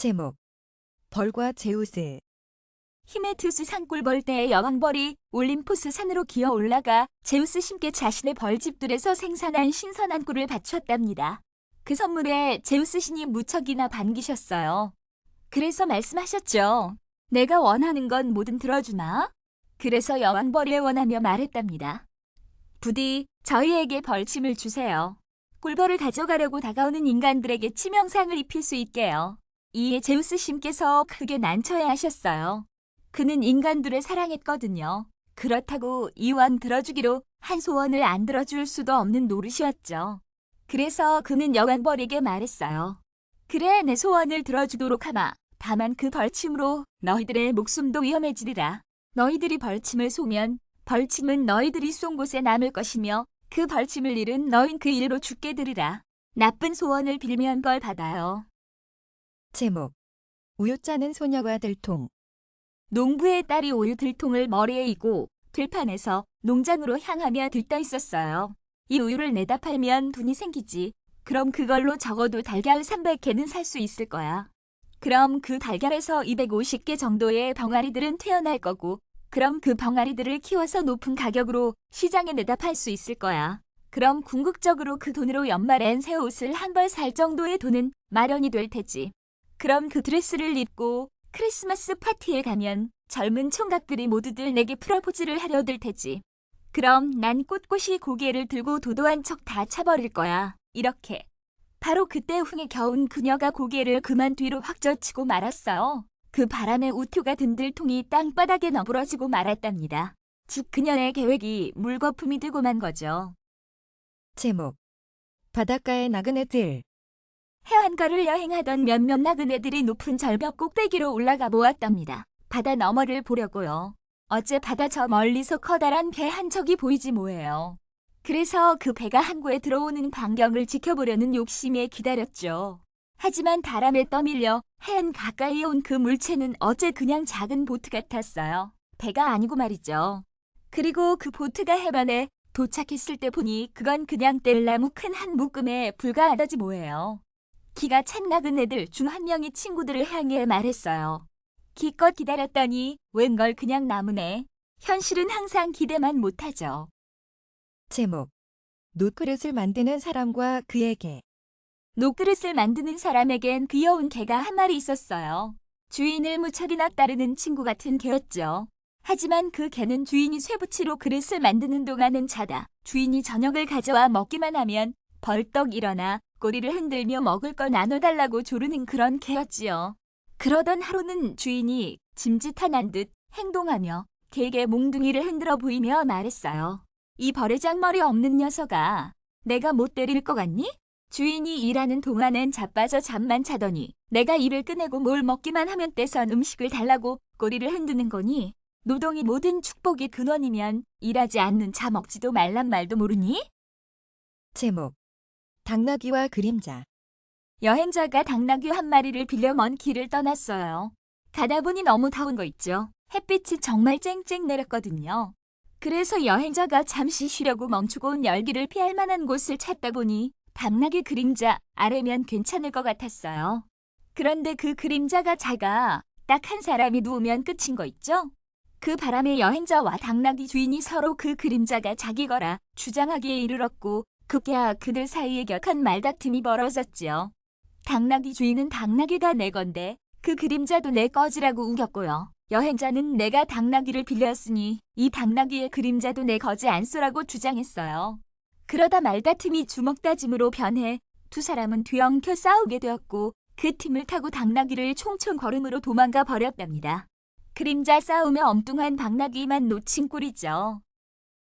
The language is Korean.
제목 벌과 제우스 히메투스 산골 벌떼의 여왕벌이 올림포스 산으로 기어 올라가 제우스 신께 자신의 벌집들에서 생산한 신선한 꿀을 바쳤답니다. 그 선물에 제우스 신이 무척이나 반기셨어요. 그래서 말씀하셨죠. 내가 원하는 건 뭐든 들어주마. 그래서 여왕벌이 원하며 말했답니다. 부디 저희에게 벌침을 주세요. 꿀벌을 가져가려고 다가오는 인간들에게 치명상을 입힐 수 있게요. 이에 제우스 신께서 크게 난처해 하셨어요. 그는 인간들을 사랑했거든요. 그렇다고 이왕 들어주기로 한 소원을 안 들어줄 수도 없는 노릇이었죠. 그래서 그는 여왕벌에게 말했어요. 그래, 내 소원을 들어주도록 하마. 다만 그 벌침으로 너희들의 목숨도 위험해지리라. 너희들이 벌침을 쏘면 벌침은 너희들이 쏜 곳에 남을 것이며 그 벌침을 잃은 너흰 그 일로 죽게 되리라. 나쁜 소원을 빌면 벌 받아요. 제목 우유 짜는 소녀와 들통 농부의 딸이 우유 들통을 머리에 이고 들판에서 농장으로 향하며 들떠 있었어요. 이 우유를 내다 팔면 돈이 생기지. 그럼 그걸로 적어도 달걀 300개는 살 수 있을 거야. 그럼 그 달걀에서 250개 정도의 병아리들은 태어날 거고, 그럼 그 병아리들을 키워서 높은 가격으로 시장에 내다 팔 수 있을 거야. 그럼 궁극적으로 그 돈으로 연말엔 새 옷을 한 벌 살 정도의 돈은 마련이 될 테지. 그럼 그 드레스를 입고 크리스마스 파티에 가면 젊은 총각들이 모두들 내게 프로포즈를 하려 들 테지. 그럼 난 꼿꼿이 고개를 들고 도도한 척 다 차버릴 거야. 이렇게. 바로 그때 흥에 겨운 그녀가 고개를 그만 뒤로 확 젖히고 말았어요. 그 바람에 우투가 든 들통이 땅바닥에 너부러지고 말았답니다. 즉 그녀의 계획이 물거품이 되고 만 거죠. 제목 바닷가의 나그네들 해안가를 여행하던 몇몇 나그네들이 높은 절벽 꼭대기로 올라가 모았답니다. 바다 너머를 보려고요. 어째 바다 저 멀리서 커다란 배 한 척이 보이지 뭐예요. 그래서 그 배가 항구에 들어오는 광경을 지켜보려는 욕심에 기다렸죠. 하지만 바람에 떠밀려 해안 가까이에 온그 물체는 어째 그냥 작은 보트 같았어요. 배가 아니고 말이죠. 그리고 그 보트가 해변에 도착했을 때 보니 그건 그냥 뗄나무 큰 한 묶음에 불과하다지 뭐예요. 기가 찬 나그네들 중 한 명이 친구들을 향해 말했어요. 기껏 기다렸더니 웬걸 그냥 나무네. 현실은 항상 기대만 못하죠. 제목 노그릇을 만드는 사람과 그에게 녹그릇을 만드는 사람에겐 귀여운 개가 한 마리 있었어요. 주인을 무척이나 따르는 친구 같은 개였죠. 하지만 그 개는 주인이 쇠붙이로 그릇을 만드는 동안은 자다. 주인이 저녁을 가져와 먹기만 하면 벌떡 일어나 꼬리를 흔들며 먹을 걸 나눠달라고 조르는 그런 개였지요. 그러던 하루는 주인이 짐짓한 듯 행동하며 개에게 몽둥이를 흔들어 보이며 말했어요. 이 버르장머리 없는 녀석아, 내가 못 때릴 것 같니? 주인이 일하는 동안엔 자빠져 잠만 자더니 내가 일을 끝내고 뭘 먹기만 하면 떼선 음식을 달라고 꼬리를 흔드는 거니 노동이 모든 축복의 근원이면 일하지 않는 자 먹지도 말란 말도 모르니? 제목 당나귀와 그림자 여행자가 당나귀 한 마리를 빌려 먼 길을 떠났어요. 가다 보니 너무 더운 거 있죠. 햇빛이 정말 쨍쨍 내렸거든요. 그래서 여행자가 잠시 쉬려고 멈추고 온 열기를 피할 만한 곳을 찾다 보니 당나귀 그림자 아래면 괜찮을 것 같았어요. 그런데 그 그림자가 작아 딱 한 사람이 누우면 끝인 거 있죠? 그 바람에 여행자와 당나귀 주인이 서로 그 그림자가 자기 거라 주장하기에 이르렀고 급기야 그들 사이에 격한 말다툼이 벌어졌지요. 당나귀 주인은 당나귀가 내 건데 그 그림자도 내 거지라고 우겼고요. 여행자는 내가 당나귀를 빌렸으니 이 당나귀의 그림자도 내 거지 안쏘라고 주장했어요. 그러다 말다툼이 주먹다짐으로 변해 두 사람은 뒤엉켜 싸우게 되었고 그 팀을 타고 당나귀를 총총 걸음으로 도망가 버렸답니다. 그림자 싸움에 엉뚱한 당나귀만 놓친 꼴이죠.